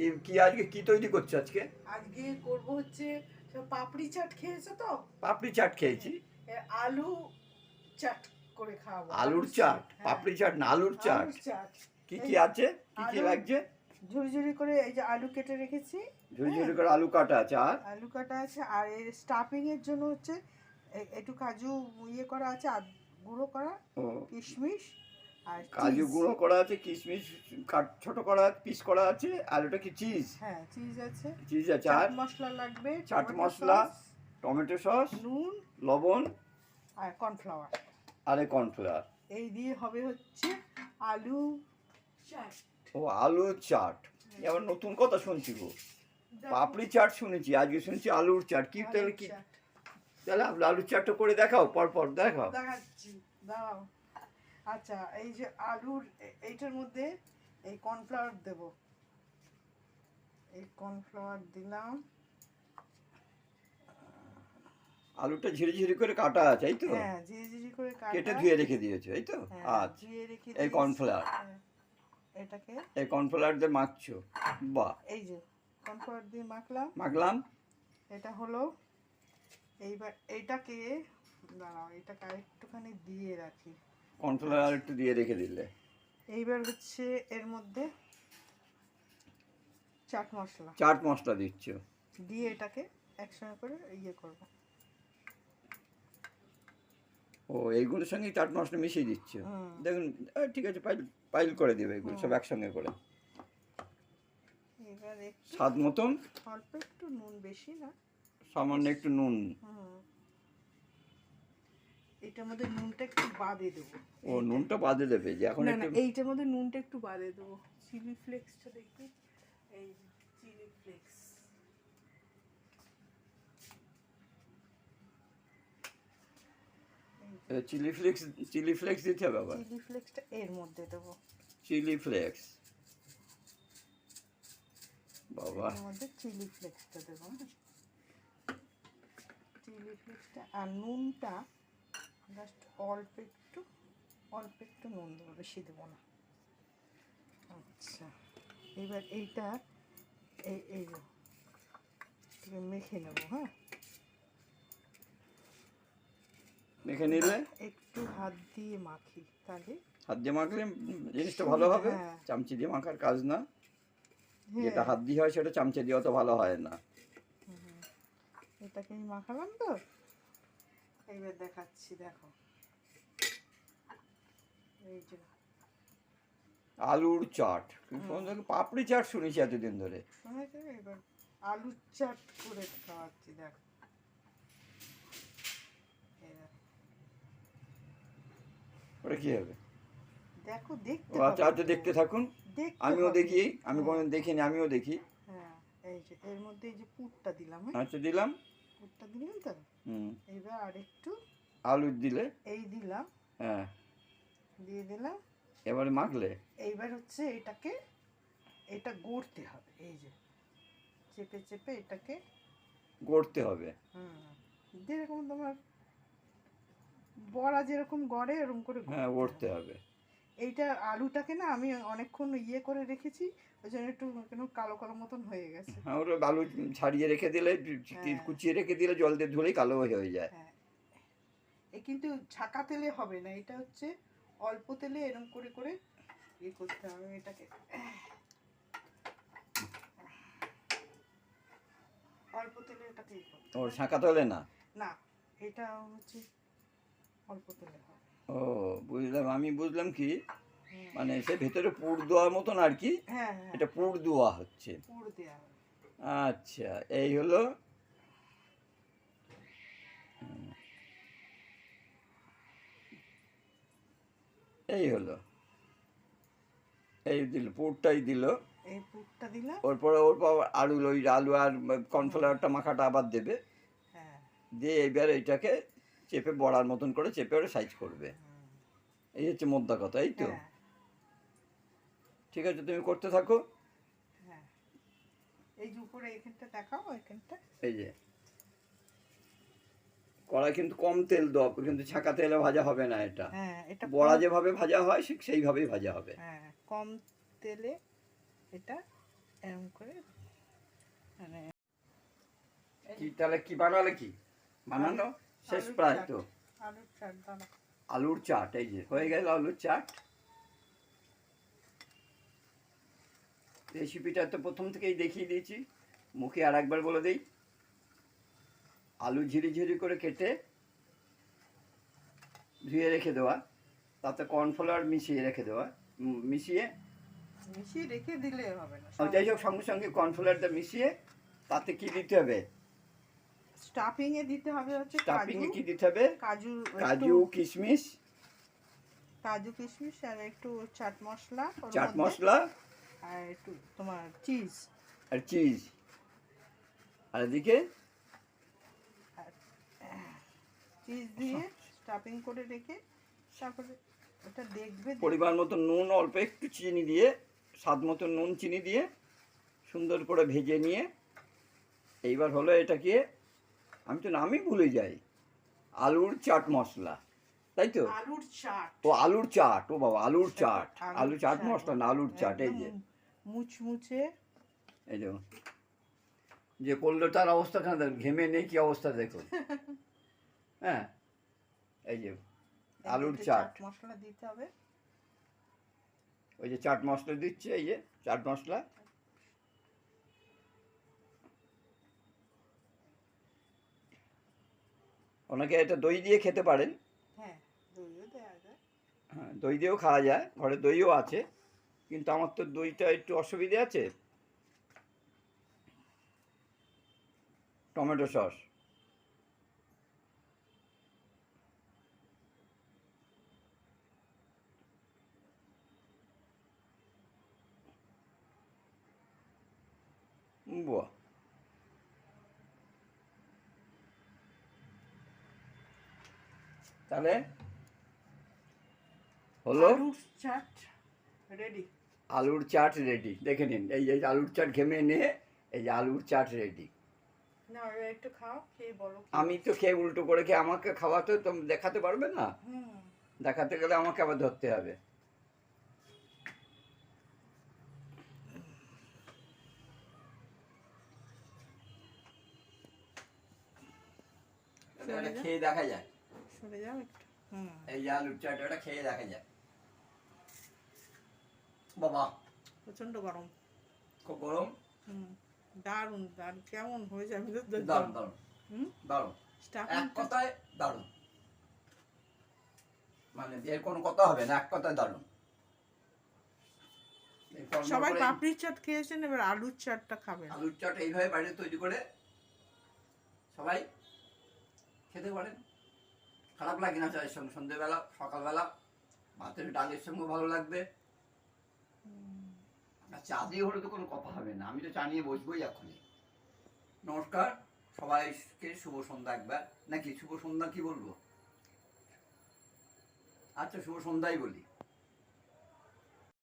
কি কি আজকে কি তৈরি করছ আজকে? আজকে করব হচ্ছে পাপড়ি চাট খেয়েছো তো? পাপড়ি চাট খেয়েছি। আলু চাট করে খাওয়াবো। আলুর চাট হ্যাঁ, পাপড়ি চাট না আলুর চাট? কি কি আছে? কি কি লাগছে? ঝুড়ি করে এই যে আলু কেটে রেখেছি ঝুড়ি ঝুড়ি করে আলু কাটা আছে আর? আলু কাটা আছে আর এর স্টাফিং এর জন্য হচ্ছে একটু কাজু ইয়ে করা আছে আর গুঁড়ো করা কিশমিশ আর কাজু গুঁড়ো করা আছে কিশমিশ কাট ছোট করা পিস করা আছে আর ওটা কি চিজ হ্যাঁ চিজ আছে। চিজ আছে আর মশলা লাগবে চাট মশলা, টমেটো সস নুন লবণ আর কর্নফ্লাওয়ার আর কর্নফ্লাওয়ার এই দিয়ে হবে হচ্ছে আলু চাট। ও আলু চাট। এবার নতুন কথা শুনছি গো। পাপড়ি চাট শুনেছি আজকে শুনছি আলুর চাট। কি তাহলে কি। তাহলে আলুর চাটটা করে দেখাও পর পর দেখাও। দেখাচ্ছি দাও আচ্ছা এই যে আলুর এইটার মধ্যে এই কর্নফ্লাওয়ার দেব। এই কর্নফ্লাওয়ার দিলাম। আলুটা ঝিরি ঝিরি করে কাটা আছে এই তো? হ্যাঁ ঝিরি ঝিরি করে কাটা। কেটে ধুয়ে রেখে দিয়েছ এই তো? হ্যাঁ, আচ্ছা ধুয়ে রেখে এই। কর্নফ্লাওয়ার। হ্যাঁ, এটাকে। এই কর্নফ্লাওয়ার দিয়ে মাখছো? বাহ। এই যে কর্নফ্লাওয়ার দিয়ে মাখলাম। মাখলাম। এটা হলো এইবার এইটাকে দাঁড়াও এটাকে আরেকটুখানি দিয়ে রাখি। কর্নফ্লাওয়ার একটু দিয়ে রেখে দিলে। এইবার হচ্ছে এর মধ্যে চাট মশলা। চাট মশলা দিচ্ছ। দিয়ে এটাকে একসঙ্গে করে ইয়ে করব। ও এইগুলোর সঙ্গে চাট মশলা মিশিয়ে দিচ্ছ? দেখুন ঠিক আছে পাইল পাইল করে দেবে এগুলো সব। একসঙ্গে করে। স্বাদ মতন? অল্প একটু নুন বেশি না। সামান্য একটু নুন। হুম। এটার মধ্যে নুনটা একটু বাদে দেবো। ও নুনটা বাদে দেবে যে এখন না না এইটার মধ্যে নুনটা একটু বাদে দেবো। চিলি ফ্লেক্সটা দেখবি এই chilli flakes. Chilli flakes chilli flakes দিতে হবে আবার? চিলি ফ্লেক্সটা এর মধ্যে দেবো। Chilli flakes. বাবা। এর মধ্যে চিলি ফ্লেক্সটা দেবো চিলি ফ্লেক্সটা আর নুনটা অল্প একটু অল্প একটু নুন দেবো বেশি দেবো না। আচ্ছা এবার এইটা এই এই মেখে নেব হ্যাঁ? মেখে নিলে? একটু হাত দিয়ে মাখি তাহলে। হাত দিয়ে মাখলে জিনিসটা ভালো হবে। হ্যাঁ। চামচি দিয়ে মাখার কাজ না। হ্যাঁ, যেটা হাত দিয়ে হয় সেটা চামচে দিয়ে অত ভালো হয় না। এটাকে মাখালাম তো? এইবার দেখাচ্ছি দেখো। আলুর চাট। পাপড়ি চাট শুনেছি এতদিন ধরে। শুনেছো এবার আলু চাট করে খাওয়াচ্ছি দেখো। ওটা কি হবে? দেখো দেখতে আচ্ছা আচ্ছা দেখতে থাকুন। আমিও দেখি আমি দেখিনি আমিও দেখি। হ্যাঁ এই যে এর মধ্যে এই যে পুরটা দিলাম হ্যাঁ? আচ্ছা দিলাম। পুরটা দিলাম তো? হুম। এইবার আরেকটু আলু দিলে? এই দিলাম। হ্যাঁ। দিয়ে দিলাম। এবারে মাখলে? এইবার হচ্ছে এটাকে এটা গড়তে হবে এই যে চেপে চেপে এটাকে। গড়তে হবে? হুম যেরকম তোমার বড়া যেরকম গড়ে এরকম করে হ্যাঁ। গড়তে হবে। এইটা আলুটাকে না আমি অনেকক্ষণ ইয়ে করে রেখেছি ওই জন্য একটু কেন কালো কালো মতন হয়ে গেছে। হ্যাঁ ওটা আলু ছাড়িয়ে রেখে দিলে হ্যাঁ। কুচিয়ে রেখে দিলে জল দিয়ে ধুলেই কালো হয়ে যায়। হ্যাঁ। এ কিন্তু ছাকা তেলে হবে না এটা হচ্ছে অল্প তেলে এরকম করে করে ইয়ে করতে হবে এটাকে। অল্প তেলে এটাকে ইয়ে করতে। শাঁকা তোলে না? না এটা হচ্ছে অল্প তেলে হবে। ও বুঝলাম। আমি বুঝলাম কি মানে সে ভেতরে পুর দেওয়ার মতন আর কি হ্যাঁ হ্যাঁ। এটা পুর দেওয়া হচ্ছে। পুর দেওয়া আচ্ছা এই হলো এই হলো। এই দিল পুরটাই দিল। এই পুরটা দিলাম ওর পরে ওর পর আলু ওই আলু আর কর্নফ্লাওয়ারটা মাখাটা আবার দেবে। হ্যাঁ। দিয়ে এইবার এইটাকে চেপে বড়ার মতন করে চেপে ওরা সাইজ করবে। এই হচ্ছে মোদ্দা কথা এই তো? হ্যাঁ। ঠিক আছে তুমি করতে থাকো। হ্যাঁ। এই যে উপরে এখানটা দেখাও এখানটা। এই যে। কড়াই কিন্তু কম তেল দাও কিন্তু ছাকা তেলে ভাজা হবে না এটা। হ্যাঁ এটা বড়া যেভাবে ভাজা হয় ঠিক সেইভাবেই ভাজা হবে। হ্যাঁ কম তেলে এটা এরকম করে মানে কি তাহলে কি বানালে কি? বানানো? শেষ প্রায় তো। আলুর চাট আলুর চাট এই যে হয়ে গেল আলুর চাট। রেসিপিটা তো প্রথম থেকেই দেখিয়ে দিয়েছি। মুখে আর একবার বলে দিই। আলু ঝিরি ঝিরি করে কেটে ধুয়ে রেখে দেওয়া তাতে কর্নফ্লাওয়ার মিশিয়ে রেখে দেওয়া মিশিয়ে মিশিয়ে রেখে দিলে হবে না যাই হোক সঙ্গে সঙ্গে কর্নফ্লাওয়ারটা মিশিয়ে তাতে কি দিতে হবে? স্টাফিং এ দিতে হবে হচ্ছে স্টাফিং এ কি দিতে হবে? কাজু কাজু কিশমিশ। কাজু কিশমিশ আর একটু চাট মশলা চাট মশলা। আর একটু তোমার চিজ আর চিজ আর এদিকে চিজ দিয়ে স্টাফিং করে রেখে তারপরে ওটা দেখবে পরিমাণ মতো নুন অল্প একটু চিনি দিয়ে স্বাদ মতো নুন চিনি দিয়ে সুন্দর করে ভেজে নিয়ে এইবার হলো এটা কি আমি তো নামই ভুলে যাই আলুর চাট মশলা তাই তো? আলুর চাট। ও আলুর চাট ও বাবা আলুর চাট আলু চাট। মশলা না আলুর চাট এই যে। মুচমুচে। এই দেখুন যে করল তার অবস্থাখানে দেখুন ঘেমে নেই কি অবস্থা দেখুন হ্যাঁ এই যে আলুর চাট মশলা দিতে হবে। ওই যে চাট মশলা দিচ্ছে এই যে চাট মশলা। ওনাকে এটা দই দিয়ে খেতে পারেন। হ্যাঁ হ্যাঁ দই দিয়েও খাওয়া যায় ঘরে দইও আছে। কিন্তু আমার তো দইটা একটু অসুবিধে আছে। Tomato sauce. বাহ তাহলে হলো আলুর চাট রেডি আলুর চাট রেডি দেখে নিন এই যে আলুর চাট ঘেমে নিয়ে এই যে আলুর চাট রেডি একটু খাও খেয়ে বলো কি- আমি তো খেয়ে উল্টো করে খেয়ে আমাকে খাওয়াতে তো দেখাতে পারবে না? দেখাতে গেলে আমাকে আবার ধরতে হবে। এটা খেয়ে দেখা যায় সরে যাও একটু। হুম। এই যে আলুর চাট ওটা খেয়ে দেখা যায় বাবা প্রচণ্ড গরম। খুব গরম? হুম দারুণ দারুণ। কেমন হয়েছে আমি তো দারুণ দারুণ। হুম? দারুণ। স্টাফিং এক কথায় দারুণ। মানে এর কোনো কথা হবে না এক কথায় দারুণ। সবাই পাপড়ির চাট খেয়েছেন এবার আলুর চাটটা খাবেন। আলুর চাট এইভাবে বাড়িতে তৈরি করে সবাই খেতে পারেন। খারাপ লাগে না চায়ের সঙ্গে। সন্ধ্যেবেলা সকালবেলা ভাতের ডালের সঙ্গে ভালো লাগবে। আর চা দিয়ে হলে তো কোনো কথা হবে না। আমি তো চা নিয়ে বসবোই এখনই নমস্কার। সবাইকে শুভ সন্ধ্যা একবার। নাকি শুভ সন্ধ্যা কি বলব? আচ্ছা শুভ সন্ধ্যাই বলি।